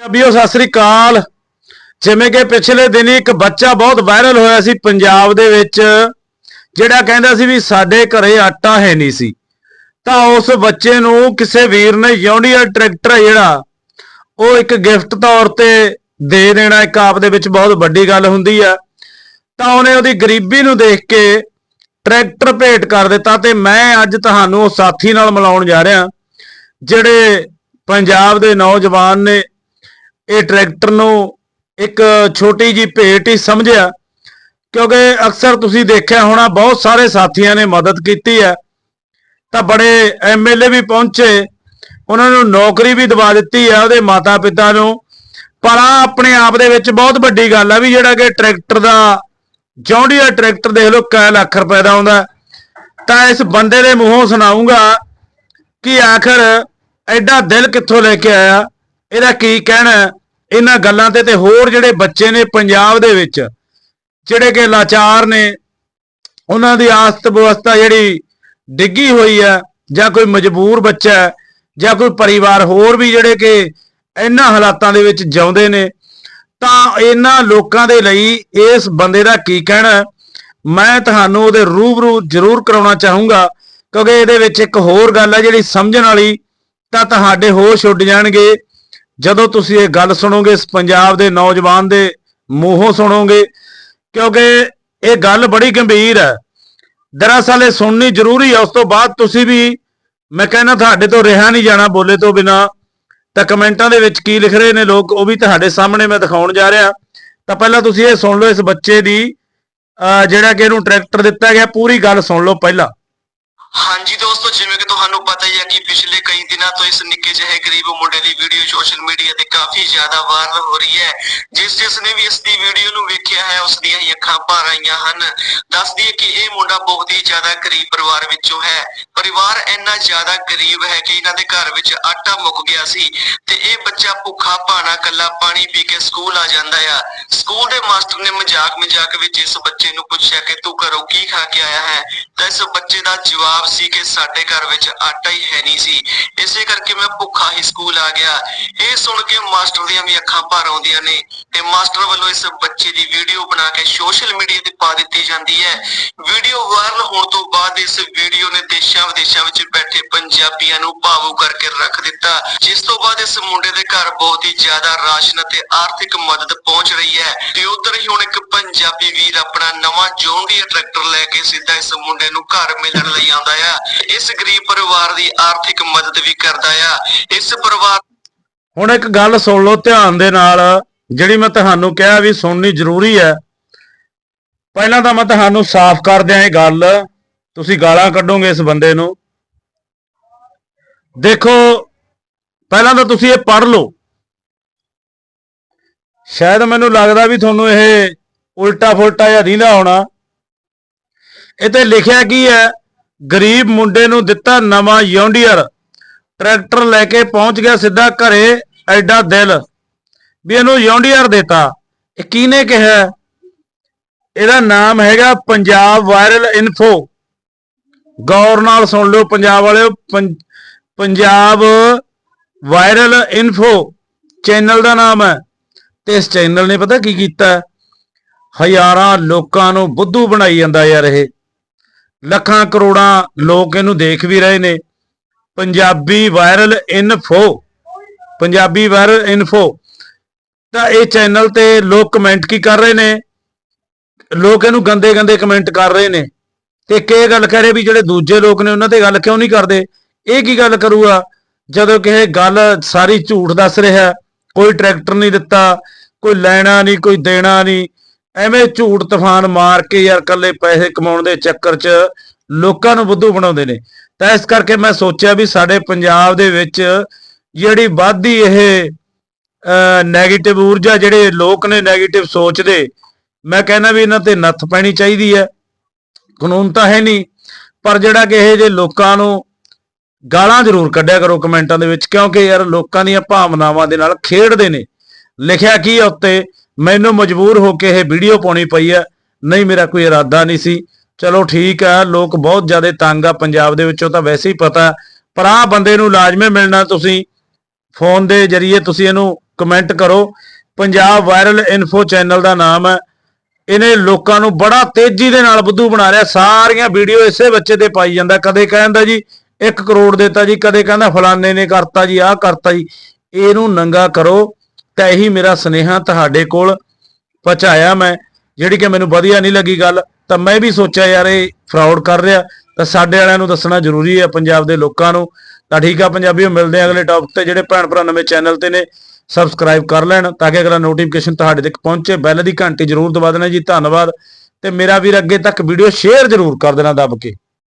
ਪੰਜਾਬੀਓ ਸਤਿ ਸ੍ਰੀ ਅਕਾਲ। ਜਿਵੇਂ ਕਿ ਪਿਛਲੇ ਦਿਨੀ ਇੱਕ ਬੱਚਾ ਬਹੁਤ ਵਾਇਰਲ ਹੋਇਆ ਸੀ ਪੰਜਾਬ ਦੇ ਵਿੱਚ, ਜਿਹੜਾ ਕਹਿੰਦਾ ਸੀ ਵੀ ਸਾਡੇ ਘਰੇ ਆਟਾ ਹੈ ਨਹੀਂ ਸੀ। ਤਾਂ ਉਸ ਬੱਚੇ ਨੂੰ ਕਿਸੇ ਵੀਰ ਨੇ ਯੌਂਡੀਆ ਟਰੈਕਟਰ ਜਿਹੜਾ, ਉਹ ਇੱਕ ਗਿਫਟ ਤੌਰ ਤੇ ਦੇ ਦੇਣਾ, ਇੱਕ ਆਪ ਦੇ ਵਿੱਚ ਬਹੁਤ ਵੱਡੀ ਗੱਲ ਹੁੰਦੀ ਆ। ਤਾਂ ਉਹਨੇ ਉਹਦੀ ਗਰੀਬੀ ਨੂੰ ਦੇਖ ਕੇ ਟਰੈਕਟਰ ਭੇਟ ਕਰ ਦਿੱਤਾ ਤੇ ਮੈਂ ਅੱਜ ਤੁਹਾਨੂੰ ਉਹ ਸਾਥੀ ਨਾਲ ਮਿਲਾਉਣ ਜਾ ਰਿਹਾ, ਜਿਹੜੇ ਪੰਜਾਬ ਦੇ ਨੌਜਵਾਨ ਨੇ ਇਹ ਟਰੈਕਟਰ ਨੂੰ ਇੱਕ ਛੋਟੀ ਜੀ ਭੇਟ ਹੀ ਸਮਝਿਆ, ਕਿਉਂਕਿ ਅਕਸਰ ਤੁਸੀਂ ਦੇਖਿਆ ਹੋਣਾ ਬਹੁਤ ਸਾਰੇ ਸਾਥੀਆਂ ਨੇ ਮਦਦ ਕੀਤੀ ਹੈ। ਤਾਂ ਬੜੇ ਐਮਐਲਏ ਵੀ ਪਹੁੰਚੇ, ਉਹਨਾਂ ਨੂੰ ਨੌਕਰੀ ਵੀ ਦਵਾ ਦਿੱਤੀ ਹੈ ਉਹਦੇ ਮਾਤਾ ਪਿਤਾ ਨੂੰ। ਪਰ ਆ ਆਪਣੇ ਆਪ ਦੇ ਵਿੱਚ ਬਹੁਤ ਵੱਡੀ ਗੱਲ ਆ ਵੀ ਜਿਹੜਾ ਕਿ ਟਰੈਕਟਰ ਦਾ ਜੌਂਡੀਆ ਟਰੈਕਟਰ ਦੇਖ ਲਓ ਕੈ ਲੱਖ ਰੁਪਏ ਦਾ ਆਉਂਦਾ। ਤਾਂ ਇਸ ਬੰਦੇ ਦੇ ਮੂੰਹੋਂ ਸੁਣਾਉਂਗਾ ਕਿ ਆਖਰ ਐਡਾ ਦਿਲ ਕਿੱਥੋਂ ਲੈ ਕੇ ਆਇਆ? ਇਹਦਾ ਕੀ ਕਹਿਣਾ ਇਹਨਾਂ ਗੱਲਾਂ ਤੇ ਤੇ ਹੋਰ ਜਿਹੜੇ ਬੱਚੇ ਨੇ ਪੰਜਾਬ ਦੇ ਵਿੱਚ, ਜਿਹੜੇ ਕਿ ਲਾਚਾਰ ਨੇ, ਉਹਨਾਂ ਦੀ ਆਸਤ ਵਿਵਸਥਾ ਜਿਹੜੀ ਡਿੱਗੀ ਹੋਈ ਹੈ, ਜਾਂ ਕੋਈ ਮਜਬੂਰ ਬੱਚਾ ਹੈ, ਜਾਂ ਕੋਈ ਪਰਿਵਾਰ ਹੋਰ ਵੀ ਜਿਹੜੇ ਕਿ ਇਹਨਾਂ ਹਾਲਾਤਾਂ ਦੇ ਵਿੱਚ ਜਿਉਂਦੇ ਨੇ, ਤਾਂ ਇਹਨਾਂ ਲੋਕਾਂ ਦੇ ਲਈ ਇਸ ਬੰਦੇ ਦਾ ਕੀ ਕਹਿਣਾ ਮੈਂ ਤੁਹਾਨੂੰ ਉਹਦੇ ਰੂਬਰੂ ਜ਼ਰੂਰ ਕਰਾਉਣਾ ਚਾਹੂੰਗਾ, ਕਿਉਂਕਿ ਇਹਦੇ ਵਿੱਚ ਇੱਕ ਹੋਰ ਗੱਲ ਹੈ, ਜਿਹੜੀ ਸਮਝਣ ਵਾਲੀ ਤਾਂ ਤੁਹਾਡੇ ਹੋਸ਼ ਉੱਡ ਜਾਣਗੇ। ਜਦੋਂ ਤੁਸੀਂ ਇਹ ਗੱਲ ਸੁਣੋਗੇ ਇਸ ਪੰਜਾਬ ਦੇ ਨੌਜਵਾਨ ਦੇ ਮੂੰਹੋਂ ਸੁਣੋਗੇ, ਕਿਉਂਕਿ ਇਹ ਗੱਲ ਬੜੀ ਗੰਭੀਰ ਹੈ। ਦਰਅਸਲ ਇਹ ਸੁਣਨੀ ਜ਼ਰੂਰੀ ਹੈ। ਉਸ ਤੋਂ ਬਾਅਦ ਤੁਸੀਂ ਵੀ, ਮੈਂ ਕਹਿੰਦਾ ਤੁਹਾਡੇ ਤੋਂ ਰਿਹਾ ਨਹੀਂ ਜਾਣਾ ਬੋਲੇ ਤੋਂ ਬਿਨਾ, ਤਾਂ ਕਮੈਂਟਾਂ ਦੇ ਵਿੱਚ ਕੀ ਲਿਖ ਰਹੇ ਨੇ ਲੋਕ, ਉਹ ਵੀ ਤੁਹਾਡੇ ਸਾਹਮਣੇ ਮੈਂ ਦਿਖਾਉਣ ਜਾ ਰਿਹਾ। ਤਾਂ ਪਹਿਲਾਂ ਤੁਸੀਂ ਇਹ ਸੁਣ ਲਓ ਇਸ ਬੱਚੇ ਦੀ ਅਹ ਜਿਹੜਾ ਕਿ ਇਹਨੂੰ ਟਰੈਕਟਰ ਦਿੱਤਾ ਗਿਆ। ਪੂਰੀ ਗੱਲ ਸੁਣ ਲਓ ਪਹਿਲਾਂ। ਹਾਂਜੀ ਦੋਸਤੋ, ਜਿਵੇਂ ਕਿ ਤੁਹਾਨੂੰ ਪਤਾ ਹੀ ਹੈ ਕਿ ਪਿਛਲੇ ਕਈ ਦਿਨਾਂ ਤੋਂ ਇਸ ਨਿੱਕੇ ਜਿਹੇ ਗਰੀਬ ਮੁੰਡੇ ਦੀ ਵੀਡੀਓ ਸੋਸ਼ਲ ਮੀਡੀਆ ਤੇ ਕਾਫੀ ਜ਼ਿਆਦਾ ਵਾਇਰਲ ਹੋ ਰਹੀ ਹੈ। ਜਿਸ ਜਿਸ ਨੇ ਵੀ ਇਸ ਦੀ ਵੀਡੀਓ ਨੂੰ ਵੇਖਿਆ ਹੈ, ਉਸ ਦੀਆਂ ਹੀ ਅੱਖਾਂ ਭਰ ਆਈਆਂ ਹਨ। ਦੱਸਦੀ ਹੈ ਕਿ ਇਹ ਮੁੰਡਾ ਬਹੁਤ ਹੀ ਜ਼ਿਆਦਾ ਗਰੀਬ ਪਰਿਵਾਰ ਵਿੱਚੋਂ ਹੈ। ਪਰਿਵਾਰ ਇੰਨਾ ਜ਼ਿਆਦਾ ਗਰੀਬ ਹੈ ਕਿ ਇਹਨਾਂ ਦੇ ਘਰ ਵਿੱਚ ਆਟਾ ਮੁੱਕ ਗਿਆ ਸੀ ਤੇ ਇਹ ਬੱਚਾ ਭੁੱਖਾ, ਭਾਣਾ ਕੱਲਾ ਪਾਣੀ ਪੀ ਕੇ ਸਕੂਲ ਆ ਜਾਂਦਾ ਆ। ਸਕੂਲ ਦੇ ਮਾਸਟਰ ਨੇ ਮਜ਼ਾਕ ਮਜ਼ਾਕ ਵਿੱਚ ਇਸ ਬੱਚੇ ਨੂੰ ਪੁੱਛਿਆ ਕਿ ਤੂੰ ਘਰੋਂ ਕੀ ਖਾ ਕੇ ਆਇਆ ਹੈ? ਤਾਂ ਇਸ ਬੱਚੇ ਦਾ ਜਵਾਬ ਸੀ ਕਿ ਸਾਡੇ ਘਰ ਵਿੱਚ ਆਟਾ ਹੀ ਹੈ ਨਹੀਂ ਸੀ। ਇਸੇ ਕਰਕੇ ਮੈਂ ਭੁੱਖਾ ਹੀ ਸਕੂਲ ਆ ਗਿਆ। ਇਹ ਸੁਣ ਕੇ ਮਾਸਟਰ ਦੀਆਂ ਵੀ ਅੱਖਾਂ ਭਰ ਆਉਂਦੀਆਂ ਨੇ ਤੇ ਮਾਸਟਰ ਵੱਲੋਂ ਇਸ ਬੱਚੇ ਦੀ ਵੀਡੀਓ ਬਣਾ ਕੇ ਸੋਸ਼ਲ ਮੀਡੀਆ ਤੇ ਪਾ ਦਿੱਤੀ ਜਾਂਦੀ ਹੈ। ਵੀਡੀਓ ਵਾਇਰਲ ਹੋਣ ਤੋਂ ਬਾਅਦ ਇਸ ਵੀਡੀਓ ਨੇ ਦੇਸ਼ਾਂ ਵਿਦੇਸ਼ਾਂ ਵਿੱਚ ਬੈਠੇ ਪੰਜਾਬੀਆਂ ਨੂੰ ਭਾਵੁਕ ਕਰਕੇ ਰੱਖ ਦਿੱਤਾ। ਜਿਸ ਤੋਂ ਬਾਅਦ ਇਸ ਮੁੰਡੇ ਦੇ ਘਰ ਬਹੁਤ ਹੀ ਜ਼ਿਆਦਾ ਰਾਸ਼ਨ ਅਤੇ ਆਰਥਿਕ ਮਦਦ ਪਹੁੰਚ ਰਹੀ ਹੈ ਤੇ ਉਧਰ ਹੀ ਹੁਣ ਇੱਕ ਪੰਜਾਬੀ ਵੀਰ ਆਪਣਾ ਨਵਾਂ ਜੌਂਡੀਆ ਟਰੈਕਟਰ ਲੈ ਕੇ ਸਿੱਧਾ ਇਸ ਮੁੰਡੇ ਨੂੰ ਘਰ ਮਿਲਣ ਲਈ ਆਉਂਦਾ ਆ। ਇਸ ਗਰੀਬ ਪਰਿਵਾਰ ਦੀ ਆਰਥਿਕ ਮਦਦ ਵੀ ਕਰਦਾ ਆ। ਇਸ ਪਰਿਵਾਰ ਹੁਣ ਇੱਕ ਗੱਲ ਸੁਣ ਲਓ ਧਿਆਨ ਦੇ ਨਾਲ, ਜਿਹੜੀ ਮੈਂ ਤੁਹਾਨੂੰ ਕਿਹਾ ਵੀ ਸੁਣਨੀ ਜ਼ਰੂਰੀ ਹੈ। ਪਹਿਲਾਂ ਤਾਂ ਮੈਂ ਤੁਹਾਨੂੰ ਸਾਫ਼ ਕਰ ਦਿਆਂ ਇਹ ਗੱਲ, ਤੁਸੀਂ ਗਾਲਾਂ ਕੱਢੋਗੇ ਇਸ ਬੰਦੇ ਨੂੰ। ਦੇਖੋ, ਪਹਿਲਾਂ ਤਾਂ ਤੁਸੀਂ ਇਹ ਪੜ੍ਹ ਲਓ। ਸ਼ਾਇਦ ਮੈਨੂੰ ਲੱਗਦਾ ਵੀ ਤੁਹਾਨੂੰ ਇਹ ਉਲਟਾ ਫੁਲਟਾ ਜਾਂ ਰੀਲਾ ਹੋਣਾ ਇਹ ਤੇ ਲਿਖਿਆ ਕੀ ਹੈ, ਗਰੀਬ ਮੁੰਡੇ ਨੂੰ ਦਿੱਤਾ ਨਵਾਂ ਯੌਂਡੀਅਰ ਟਰੈਕਟਰ ਲੈ ਕੇ ਪਹੁੰਚ ਗਿਆ ਸਿੱਧਾ ਘਰੇ, ਐਡਾ ਦਿਲ। ਵੀ ਇਹਨੂੰ ਯੌਂਡੀਅਰ ਦਿੱਤਾ। ਇਹ ਕਿਹਨੇ ਕਿਹਾ? ਇਹਦਾ ਨਾਮ ਹੈਗਾ ਪੰਜਾਬ ਵਾਇਰਲ ਇਨਫੋ। ਗੌਰ ਨਾਲ ਸੁਣ ਲਿਓ ਪੰਜਾਬ ਵਾਲਿਓ ਪੰਜਾਬ ਵਾਇਰਲ ਇਨਫੋ। ਚੈਨਲ ਦਾ ਨਾਮ ਹੈ। ਤੇ ਇਸ ਚੈਨਲ ਨੇ ਪਤਾ ਕੀ ਕੀਤਾ? ਹਜ਼ਾਰਾਂ ਲੋਕਾਂ ਨੂੰ ਬੁੱਧੂ ਬਣਾਈ ਜਾਂਦਾ ਯਾਰ ਇਹ। ਲੱਖਾਂ ਕਰੋੜਾਂ ਲੋਕ ਇਹਨੂੰ ਦੇਖ ਵੀ ਰਹੇ ਨੇ। Punjabi viral info Punjabi viral info ਤਾਂ ਇਹ ਚੈਨਲ ਤੇ ਲੋਕ ਕਮੈਂਟ ਕੀ ਕਰ ਰਹੇ ਨੇ? ਲੋਕ ਇਹਨੂੰ ਗੰਦੇ ਗੰਦੇ ਕਮੈਂਟ ਕਰ ਰਹੇ ਨੇ। ਤੇ ਇੱਕ ਗੱਲ ਕਹਿ ਵੀ ਜਿਹੜੇ ਦੂਜੇ ਲੋਕ ਨੇ, ਉਹਨਾਂ ਤੇ ਗੱਲ ਕਿਉਂ ਨਹੀਂ ਕਰਦੇ? ਇਹ ਕੀ ਗੱਲ ਕਰੂਗਾ? ਜਦੋਂ ਕਿਸੇ ਗੱਲ ਸਾਰੀ ਝੂਠ ਦੱਸ ਰਿਹਾ, ਕੋਈ ਟਰੈਕਟਰ ਨਹੀਂ ਦਿੱਤਾ, ਕੋਈ ਲੈਣਾ ਨਹੀਂ, ਕੋਈ ਦੇਣਾ ਨਹੀਂ, ਐਵੇਂ ਝੂਠ ਤੂਫਾਨ ਮਾਰ ਕੇ ਯਾਰ ਕੱਲੇ ਪੈਸੇ ਕਮਾਉਣ ਦੇ ਚੱਕਰ 'ਚ ਲੋਕਾਂ ਨੂੰ ਬੁੱਧੂ ਬਣਾਉਂਦੇ ਨੇ। ਤਾਂ ਇਸ ਕਰਕੇ ਮੈਂ ਸੋਚਿਆ ਵੀ ਸਾਡੇ ਪੰਜਾਬ ਦੇ ਵਿੱਚ ਜਿਹੜੀ ਵਾਧੀ ਇਹ 네ਗੇਟਿਵ ਊਰਜਾ ਜਿਹੜੇ ਲੋਕ ਨੇ 네ਗੇਟਿਵ ਸੋਚਦੇ, ਮੈਂ ਕਹਿੰਦਾ ਵੀ ਇਹਨਾਂ ਤੇ ਨੱਥ ਪੈਣੀ ਚਾਹੀਦੀ ਹੈ। ਕਾਨੂੰਨ ਤਾਂ ਹੈ ਨਹੀਂ, ਪਰ ਜਿਹੜਾ ਕਿ ਇਹ ਜੇ ਲੋਕਾਂ ਨੂੰ ਗਾਲਾਂ ਜ਼ਰੂਰ ਕੱਢਿਆ ਕਰੋ ਕਮੈਂਟਾਂ ਦੇ ਵਿੱਚ, ਕਿਉਂਕਿ ਯਾਰ ਲੋਕਾਂ ਦੀਆਂ ਭਾਵਨਾਵਾਂ ਦੇ ਨਾਲ ਖੇਡਦੇ ਨੇ। ਲਿਖਿਆ ਕੀ ਹੈ ਉੱਤੇ, ਮੈਨੂੰ ਮਜਬੂਰ ਹੋ ਕੇ ਇਹ ਵੀਡੀਓ ਪਾਉਣੀ ਪਈ ਹੈ, ਨਹੀਂ ਮੇਰਾ ਕੋਈ ਇਰਾਦਾ ਨਹੀਂ ਸੀ। ਚਲੋ ਠੀਕ ਆ, ਲੋਕ ਬਹੁਤ ਜ਼ਿਆਦਾ ਤੰਗ ਆ ਪੰਜਾਬ ਦੇ ਵਿੱਚੋਂ ਤਾਂ ਵੈਸੇ ਹੀ ਪਤਾ। ਪਰ ਆਹ ਬੰਦੇ ਨੂੰ ਲਾਜ਼ਮੀ ਮਿਲਣਾ ਤੁਸੀਂ ਫੋਨ ਦੇ ਜਰੀਏ ਤੁਸੀਂ ਇਹਨੂੰ ਕਮੈਂਟ ਕਰੋ। ਪੰਜਾਬ ਵਾਇਰਲ ਇਨਫੋ ਚੈਨਲ ਦਾ ਨਾਮ ਹੈ ਇਹਨੇ ਲੋਕਾਂ ਨੂੰ ਬੜਾ ਤੇਜ਼ੀ ਦੇ ਨਾਲ ਬੁੱਧੂ ਬਣਾ ਲਿਆ। ਸਾਰੀਆਂ ਵੀਡੀਓ ਇਸੇ ਬੱਚੇ ਤੇ ਪਾਈ ਜਾਂਦਾ। ਕਦੇ ਕਹਿੰਦਾ ਜੀ 1 ਕਰੋੜ ਦਿੱਤਾ ਜੀ, ਕਦੇ ਕਹਿੰਦਾ ਫਲਾਣੇ ਨੇ ਕਰਤਾ ਜੀ, ਆਹ ਕਰਤਾ ਜੀ। ਇਹਨੂੰ ਨੰਗਾ ਕਰੋ। ਤਾਂ ਇਹੀ ਮੇਰਾ ਸਨੇਹਾ ਤੁਹਾਡੇ ਕੋਲ ਪਹੁੰਚਾਇਆ ਮੈਂ। ਜਿਹੜੀ ਕਿ ਮੈਨੂੰ ਵਧੀਆ ਨਹੀਂ ਲੱਗੀ ਗੱਲ, ਤਾਂ ਮੈਂ ਵੀ ਸੋਚਿਆ ਯਾਰ ਇਹ ਫਰਾਡ ਕਰ ਰਿਹਾ। ਤਾਂ ਸਾਡੇ ਵਾਲਿਆਂ ਨੂੰ ਦੱਸਣਾ ਜ਼ਰੂਰੀ ਹੈ ਪੰਜਾਬ ਦੇ ਲੋਕਾਂ ਨੂੰ। ਤਾਂ ਠੀਕ ਆ ਪੰਜਾਬੀਓ, ਮਿਲਦੇ ਆ ਅਗਲੇ ਟੌਪਿਕ ਤੇ। ਜਿਹੜੇ ਭੈਣ ਭਰਾ ਨਵੇਂ ਚੈਨਲ ਤੇ ਨੇ ਸਬਸਕ੍ਰਾਈਬ ਕਰ ਲੈਣ, ਤਾਂ ਕਿ ਅਗਲਾ ਨੋਟੀਫਿਕੇਸ਼ਨ ਤੁਹਾਡੇ ਤੱਕ ਪਹੁੰਚੇ। ਬੈਲ ਦੀ ਘੰਟੀ ਜ਼ਰੂਰ ਦਬਾ ਦੇਣਾ ਜੀ, ਧੰਨਵਾਦ। ਤੇ ਮੇਰਾ ਵੀਰ ਅੱਗੇ ਤੱਕ ਵੀਡੀਓ ਸ਼ੇਅਰ ਜ਼ਰੂਰ ਕਰ ਦੇਣਾ ਦੱਬ ਕੇ।